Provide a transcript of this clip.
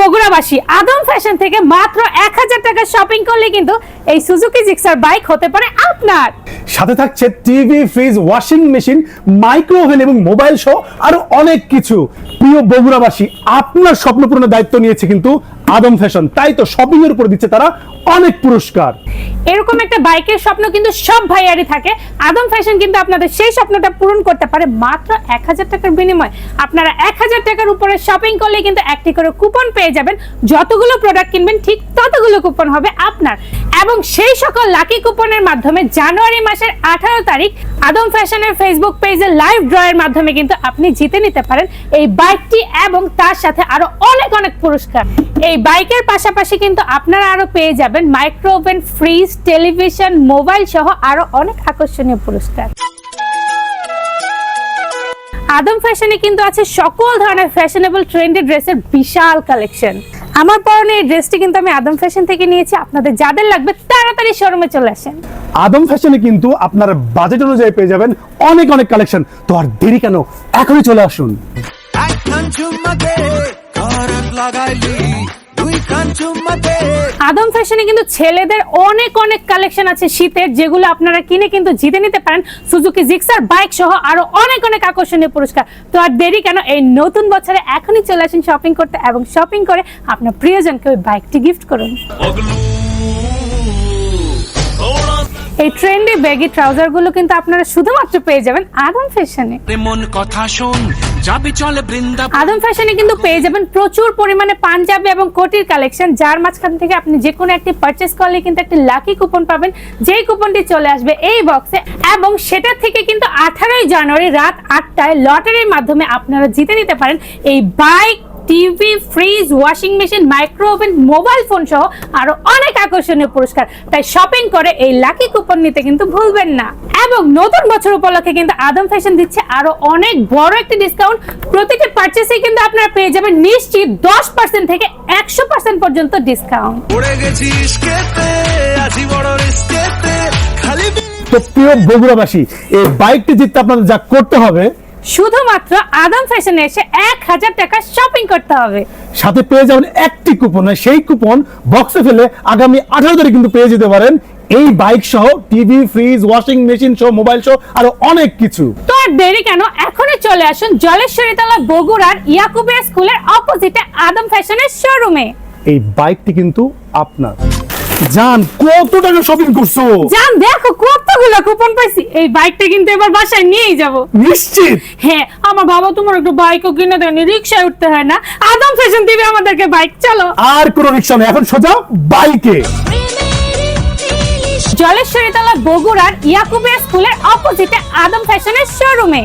বগুড়াবাসী আদম fashion থেকে মাত্র এক হাজার টাকা শপিং করলে কিন্তু এই সুজুকি জিক্সার বাইক হতে পারে আপনার। সাথে থাকছে TV fridge washing machine micro oven এবং মোবাইল সহ আরও অনেক কিছু। প্রিয় বগুড়াবাসী, আপনার স্বপ্ন পূরণের দায়িত্ব নিয়েছে কিন্তু আদম ফ্যাশন। তাই তো শপিং এর উপর দিচ্ছে তারা অনেক পুরস্কার। এরকম একটা বাইকের স্বপ্ন কিন্তু সব ভাইয়ারই থাকে। আদম ফ্যাশন কিন্তু আপনাদের সেই স্বপ্নটা পূরণ করতে পারে মাত্র এক হাজার টাকার বিনিময়। আপনারা এক হাজার টাকার উপরে শপিং করলে কিন্তু একটি করে কুপন পেয়ে যাবেন। যতগুলো প্রোডাক্ট কিনবেন ঠিক ততগুলো কুপন হবে আপনার। এবং সেই সকল লাকি কুপনের মাধ্যমে জানুয়ারি মাসের আঠারো তারিখ আদম ফ্যাশনের ফেসবুক পেজে লাইভ ড্রয়ের মাধ্যমে কিন্তু আপনি জিতে নিতে পারেন এই বাইকটি এবং তার সাথে আরও অনেক অনেক পুরস্কার। এই বাইকের পাশাপাশি কিন্তু আপনারা আরও পেয়ে যাবেন micro oven fridge television mobile সহ আরও অনেক আকর্ষণীয় পুরস্কার। আদম ফ্যাশনে কিন্তু আছে সকল ধরনের ফ্যাশনেবল ট্রেন্ডি ড্রেসের বিশাল কালেকশন আমার পরনে এই ড্রেসটি কিন্তু আমি আদম ফ্যাশন থেকে নিয়েছি। আপনাদের যাদের লাগবে তাড়াতাড়ি শোরুমে চলে আসেন। আদম ফ্যাশনে কিন্তু আপনার বাজেট অনুযায়ী পেয়ে যাবেন অনেক অনেক কালেকশন তো আর দেরি কেন? এখনই চলে আসুন। লাগাইলি। আদম ফ্যাশনে কিন্তু ছেলেদের অনেক অনেক কালেকশন আছে শীতের যেগুলো আপনারা কিনে কিন্তু জিতে নিতে পারেন। সুজুকি জিক্সার বাইক সহ আরও অনেক অনেক আকর্ষণীয় পুরস্কার। তো আর দেরি কেন? এই নতুন বছরে এখনই চলে আসেন শপিং করতে এবং শপিং করে আপনার প্রিয়জনকে ওই বাইকটি গিফট করুন। এই ট্রেন্ডি ব্যাগি ট্রাউজারগুলো কিন্তু আপনারা শুধুমাত্র পেয়ে যাবেন আদম ফ্যাশনে। মন কথা শোন যাবি চলে বৃন্দা আদম ফ্যাশনে কিন্তু পেয়ে যাবেন প্রচুর পরিমাণে পাঞ্জাবি এবং কোটির কালেকশন, যার মাঝখান থেকে আপনি যে কোনো একটি পারচেস করলে কিন্তু একটি লাকি কুপন পাবেন। যেই কুপনটি চলে আসবে এই বক্সে এবং সেটা থেকে কিন্তু আঠারোই জানুয়ারি রাত আটটায় লটারির মাধ্যমে আপনারা জিতে নিতে পারেন এই bike TV fridge washing machine micro oven mobile phone সহ আরও অনেক আকর্ষণীয় পুরস্কার। তাই শপিং করে এই লাকি কুপন নিতে কিন্তু ভুলবেন না। এবং নতুন বছর উপলক্ষে কিন্তু আদম ফ্যাশন দিচ্ছে আরও অনেক বড় একটি ডিসকাউন্ট প্রতিটি পারচেসে কিন্তু আপনারা পেয়ে যাবেন নিশ্চিত দশ পার্সেন্ট থেকে একশো পার্সেন্ট পর্যন্ত ডিসকাউন্ট পড়ে গেছি ইস্কেতে আছি বড় রিস্কেতে খালি তো প্রিয় বগুড়াবাসী এই বাইকটি জিততে আপনাদের যা করতে হবে শুধুমাত্র আদম ফ্যাশনে এসে এক হাজার টাকা শপিং করতে হবে। সাথে পেয়ে যাবেন একটি কুপন সেই কুপন বক্সে ফেলে আগামী আঠারো তারিখ কিন্তু পেয়ে যেতে পারেন এই বাইক সহ টিভি ফ্রিজ ওয়াশিং মেশিন সহ মোবাইল সহ আরও অনেক কিছু। তো আর দেরি কেন? এখনই চলে আসুন জলেশ্বরীতলা বগুড়ার ইয়াকুবিয়া স্কুলের অপোজিটে আদম ফ্যাশনের শোরুমে এই বাইকটি কিন্তু আপনার। জান কত টাকা শপিং করছ? জান দেখো কতগুলো কুপন পাইছি। এই বাইকটা কিন্তু এবার বাসায় নিয়েই যাব। নিশ্চিত? হ্যাঁ আমার বাবা তোমার একটু বাইকও কিনে দেয়নি রিক্সায় উঠতে হয় না। আদম ফ্যাশন দিবে আমাদেরকে বাইক চলো। আর কোনো রিক্সা নেই এখন সোজা বাইকে জলেশ্বরীতলা বগুড়ার ইয়াকুবিয়া স্কুলের অপোজিটে আদম ফ্যাশনের শোরুমে